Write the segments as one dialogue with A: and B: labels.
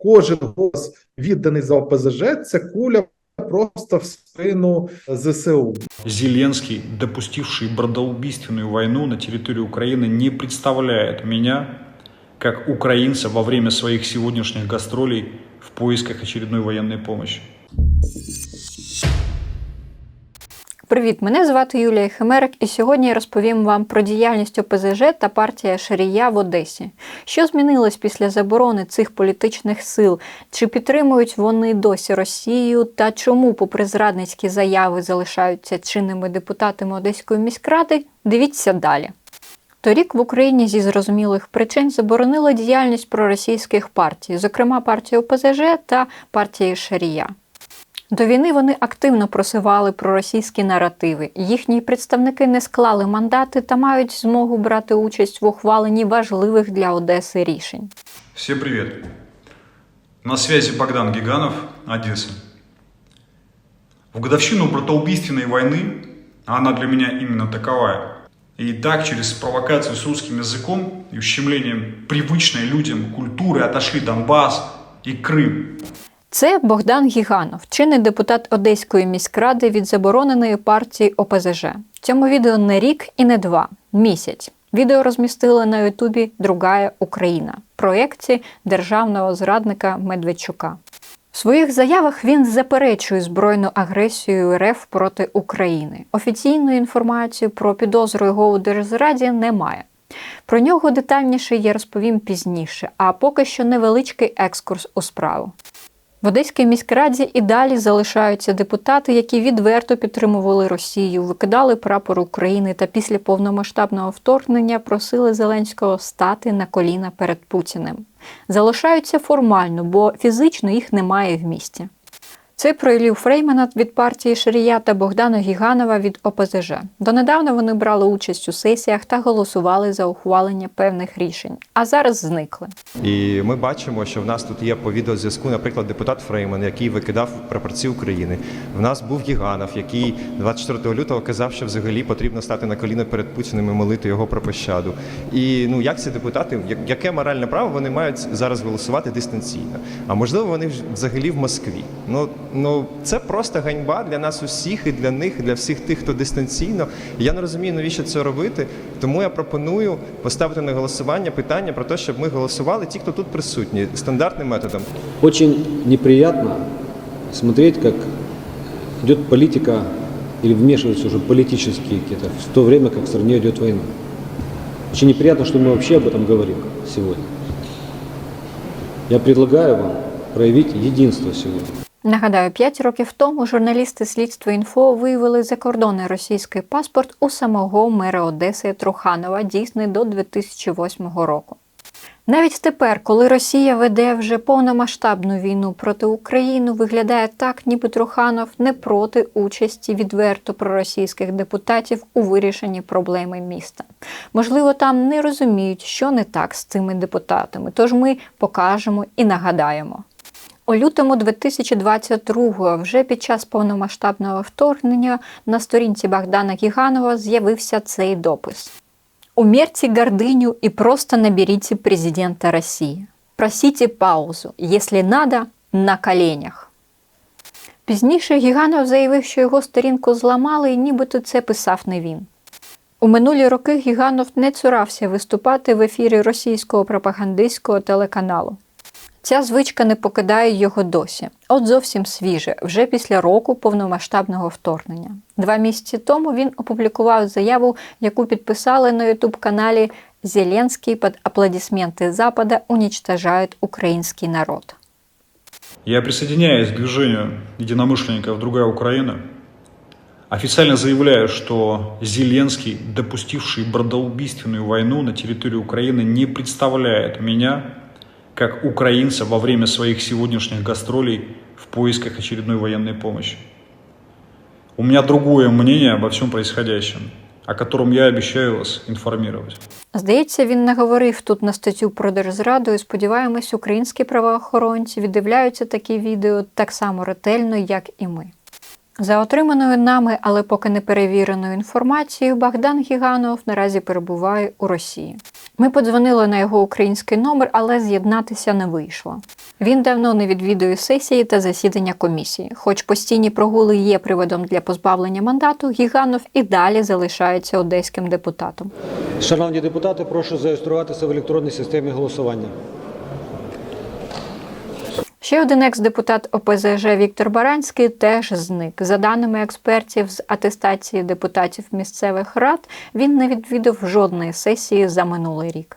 A: кожен голос відданий за ОПЗЖ, це куля просто в спину ЗСУ.
B: Зеленский, допустивший бродоубийственную войну на территории Украины, не представляет меня как украинца во время своих сегодняшних гастролей в поисках очередной военной помощи.
C: Привіт, мене звати Юлія Химерик, і сьогодні я розповім вам про діяльність ОПЗЖ та партія Шарія в Одесі. Що змінилось після заборони цих політичних сил? Чи підтримують вони досі Росію? Та чому, попри зрадницькі заяви, залишаються чинними депутатами Одеської міськради? Дивіться далі. Торік в Україні зі зрозумілих причин заборонили діяльність проросійських партій, зокрема партію ОПЗЖ та партії Шарія. До війни вони активно просували проросійські наративи. Їхні представники не склали мандати та мають змогу брати участь в ухваленні важливих для Одеси рішень.
B: Всем привет! На связи Богдан Гиганов, Одесса. В годовщину братоубийственной войны, а она для меня именно таковая, и так через провокацию с русским языком и ущемлением привычной людям культуры отошли Донбасс и Крым.
C: Це Богдан Гіганов, чинний депутат Одеської міськради від забороненої партії ОПЗЖ. В Цьому відео не рік і не два місяць. Відео розмістили на Ютубі Другая Україна проєкті державного зрадника Медведчука. В своїх заявах він заперечує збройну агресію РФ проти України. Офіційної інформації про підозру його у держзраді немає. Про нього детальніше я розповім пізніше, а поки що невеличкий екскурс у справу. В Одеській міськраді і далі залишаються депутати, які відверто підтримували Росію, викидали прапор України та після повномасштабного вторгнення просили Зеленського стати на коліна перед Путіним. Залишаються формально, бо фізично їх немає в місті. Це про Ілью Фреймана від партії Шарія та Богдана Гіганова від ОПЗЖ. Донедавна вони брали участь у сесіях та голосували за ухвалення певних рішень, а зараз зникли.
D: І ми бачимо, що в нас тут є по відеозв'язку, наприклад, депутат Фрейман, який викидав прапорці України. В нас був Гіганов, який 24 лютого казав, що взагалі потрібно стати на коліна перед Путіним і молити його про пощаду. І ну як ці депутати, як- яке моральне право вони мають зараз голосувати дистанційно? А можливо, вони взагалі в Москві. Ну ну це просто ганьба для нас усіх, і для них, і для всіх тих, хто дистанційно. Я не розумію, навіщо це робити. Тому я пропоную поставити на голосування питання про те, щоб ми голосували ті, хто тут присутні, стандартним методом.
E: Очень неприятно смотреть, как идет политика или вмешиваются уже политические какие-то в то время, как в стране идет война. Очень неприятно, что мы вообще об этом говорим сегодня. Я предлагаю вам проявить единство сегодня.
C: Нагадаю, 5 років тому журналісти слідства інфо виявили закордонний російський паспорт у самого мера Одеси Труханова, дійсний до 2008 року. Навіть тепер, коли Росія веде вже повномасштабну війну проти України, виглядає так, ніби Труханов не проти участі відверто проросійських депутатів у вирішенні проблеми міста. Можливо, там не розуміють, що не так з цими депутатами, тож ми покажемо і нагадаємо. У лютому 2022-го, вже під час повномасштабного вторгнення, на сторінці Богдана Гіганова з'явився цей допис. Умерьте гордыню и просто наберите президента России. Просите паузу, если надо, на коленях. Пізніше Гіганов заявив, що його сторінку зламали і нібито це писав не він. У минулі роки Гіганов не цурався виступати в ефірі російського пропагандистського телеканалу. Ця звичка не покидає його досі. От зовсім свіже, вже після року повномасштабного вторгнення. Два місяці тому він опублікував заяву, яку підписали на ютуб-каналі Зеленський під аплодисменти Запада уничтожають український народ.
B: Я присоединяюсь к движению единомышленников «Другая Украина». Официально заявляю, что Зеленский, допустивший бродоубийственную войну на территории Украины, не представляет меня как украинца во время своих сегодняшних гастролей в поисках очередной военной помощи. У меня другое мнение обо всем происходящем, о котором я обещаю вас информировать.
C: Здається, він наговорив тут на статтю про держзраду і сподіваємось, українські правоохоронці віддивляються такі відео так само ретельно, як і ми. За отриманою нами, але поки не перевіреною інформацією, Богдан Гіганов наразі перебуває у Росії. Ми подзвонили на його український номер, але з'єднатися не вийшло. Він давно не відвідує сесії та засідання комісії. Хоч постійні прогули є приводом для позбавлення мандату, Гіганов і далі залишається одеським депутатом.
E: Шановні депутати, прошу зареєструватися в електронній системі голосування.
C: Ще один екс-депутат ОПЗЖ Віктор Баранський теж зник. За даними експертів з атестації депутатів місцевих рад, він не відвідав жодної сесії за минулий рік.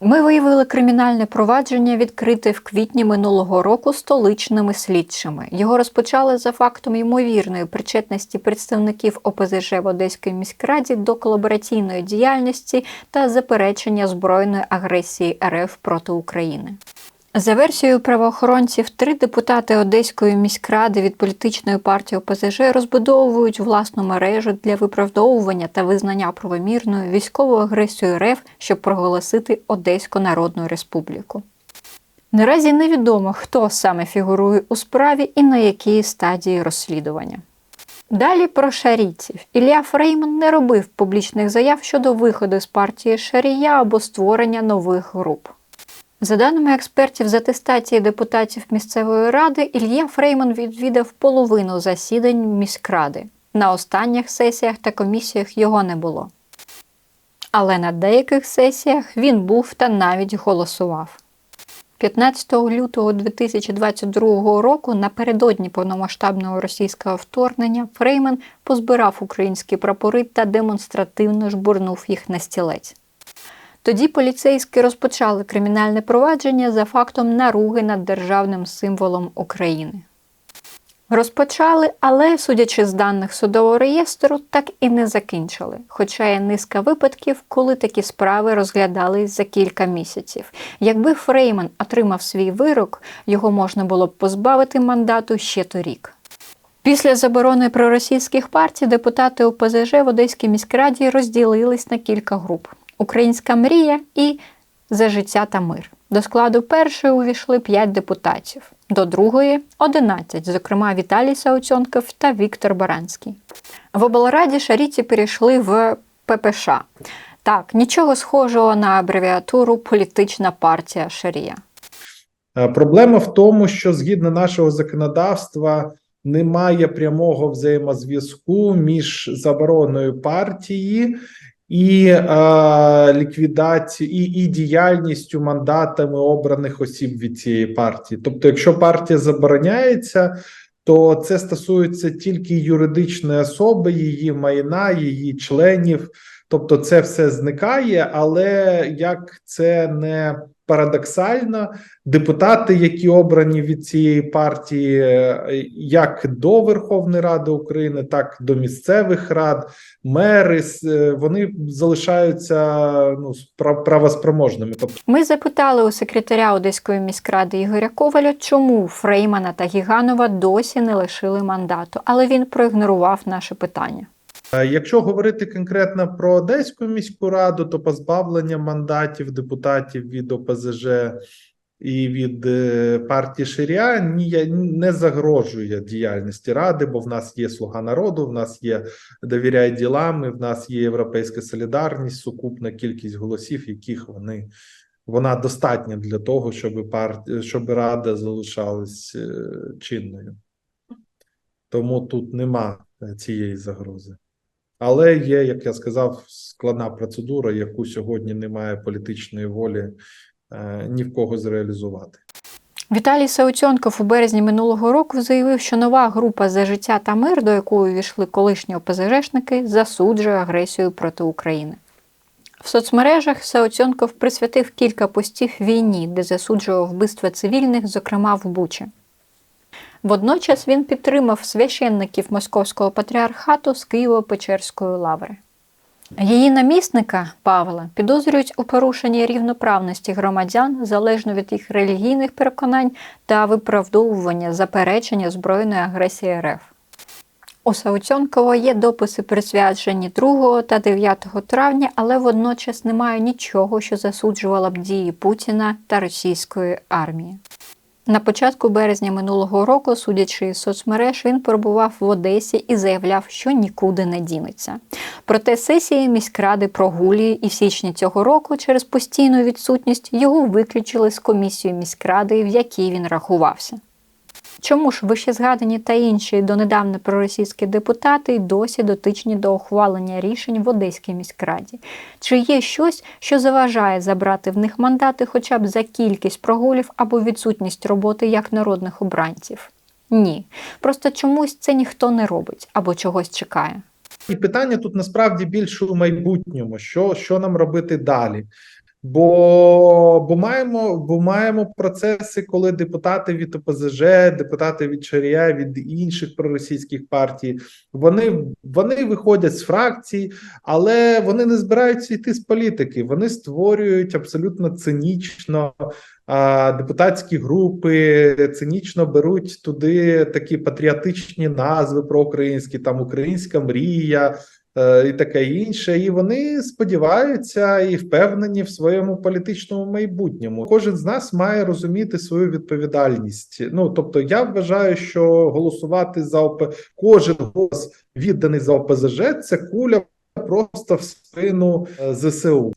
C: Ми виявили кримінальне провадження, відкрите в квітні минулого року столичними слідчими. Його розпочали за фактом ймовірної причетності представників ОПЗЖ в Одеській міськраді до колабораційної діяльності та заперечення збройної агресії РФ проти України. За версією правоохоронців, три депутати Одеської міськради від політичної партії ОПЗЖ розбудовують власну мережу для виправдовування та визнання правомірною військову агресію РФ, щоб проголосити Одеську Народну Республіку. Наразі невідомо, хто саме фігурує у справі і на якій стадії розслідування. Далі про шарійців. Ілля Фрейман не робив публічних заяв щодо виходу з партії Шарія або створення нових груп. За даними експертів з атестації депутатів місцевої ради, Ілья Фрейман відвідав половину засідань міськради. На останніх сесіях та комісіях його не було. Але на деяких сесіях він був та навіть голосував. 15 лютого 2022 року, напередодні повномасштабного російського вторгнення, Фрейман позбирав українські прапори та демонстративно жбурнув їх на стілець. Тоді поліцейські розпочали кримінальне провадження за фактом наруги над державним символом України. Розпочали, але, судячи з даних судового реєстру, так і не закінчили. Хоча є низка випадків, коли такі справи розглядались за кілька місяців. Якби Фрейман отримав свій вирок, його можна було б позбавити мандату ще торік. Після заборони проросійських партій депутати ОПЗЖ в Одеській міськраді розділились на кілька груп: Українська мрія і За життя та мир. До складу першої увійшли 5 депутатів, до другої 11, зокрема Віталій Сауцьонков та Віктор Баранський. В облраді шаріті перейшли в ППШ. Так, нічого схожого на абревіатуру політична партія Шарія.
A: Е, Проблема в тому, що згідно нашого законодавства немає прямого взаємозв'язку між забороною партії і е, ліквідацію, і, і діяльністю мандатами обраних осіб від цієї партії. Тобто, якщо партія забороняється, то це стосується тільки юридичної особи, її майна, її членів. Тобто, це все зникає, але як це не парадоксально, депутати, які обрані від цієї партії, е, як до Верховної Ради України, так до місцевих рад, мери, е, вони залишаються ну правоспроможними. Тобто
C: Ми запитали у секретаря Одеської міськради Ігоря Коваля, чому Фреймана та Гіганова досі не лишили мандату, але він проігнорував наше питання.
A: Е, Якщо говорити конкретно про Одеську міську раду, то позбавлення мандатів депутатів від ОПЗЖ і від е, партії Ширя ні, не загрожує діяльності ради, бо в нас є слуга народу, в нас є довіряй ділами, в нас є європейська солідарність, сукупна кількість голосів, яких вони вона достатня для того, щоб партія, щоб рада залишалась е, чинною. Тому тут нема цієї загрози. Але є, як я сказав, складна процедура, яку сьогодні немає політичної волі е, ні в кого зреалізувати.
C: Віталій Сауцьонков у березні минулого року заявив, що нова група за життя та мир, до якої увійшли колишні ОПЗЖшники, засуджує агресію проти України. В соцмережах Сауцьонков присвятив кілька постів війні, де засуджував вбивства цивільних, зокрема в Бучі. Водночас він підтримав священників Московського патріархату з Києво-Печерської лаври. Її намісника Павла підозрюють у порушенні рівноправності громадян залежно від їх релігійних переконань та виправдовування заперечення збройної агресії РФ. У Сауцьонкова є дописи, присвячені 2 та 9 травня, але водночас немає нічого, що засуджувало б дії Путіна та російської армії. На початку березня минулого року, судячи з соцмереж, він перебував в Одесі і заявляв, що нікуди не дінеться. Проте сесії міськради прогулює, і в січні цього року через постійну відсутність його виключили з комісії міськради, в якій він рахувався. Чому ж вище згадані та інші донедавна проросійські депутати й досі дотичні до ухвалення рішень в Одеській міськраді? Чи є щось, що заважає забрати в них мандати хоча б за кількість прогулів або відсутність роботи як народних обранців? Ні. Просто чомусь це ніхто не робить або чогось чекає.
A: І питання тут насправді більше у майбутньому, що, що нам робити далі. Бо, бо маємо бо маємо процеси, коли депутати від ОПЗЖ, депутати від Шарія, від інших проросійських партій, вони вони виходять з фракцій, але вони не збираються йти з політики. Вони створюють абсолютно цинічно а, депутатські групи, цинічно беруть туди такі патріотичні назви проукраїнські, там Українська мрія і таке інше. І вони сподіваються і впевнені в своєму політичному майбутньому. Кожен з нас має розуміти свою відповідальність. Ну тобто, я вважаю, що голосувати за ОП кожен голос відданий за ОПЗЖ це куля просто в спину е, ЗСУ.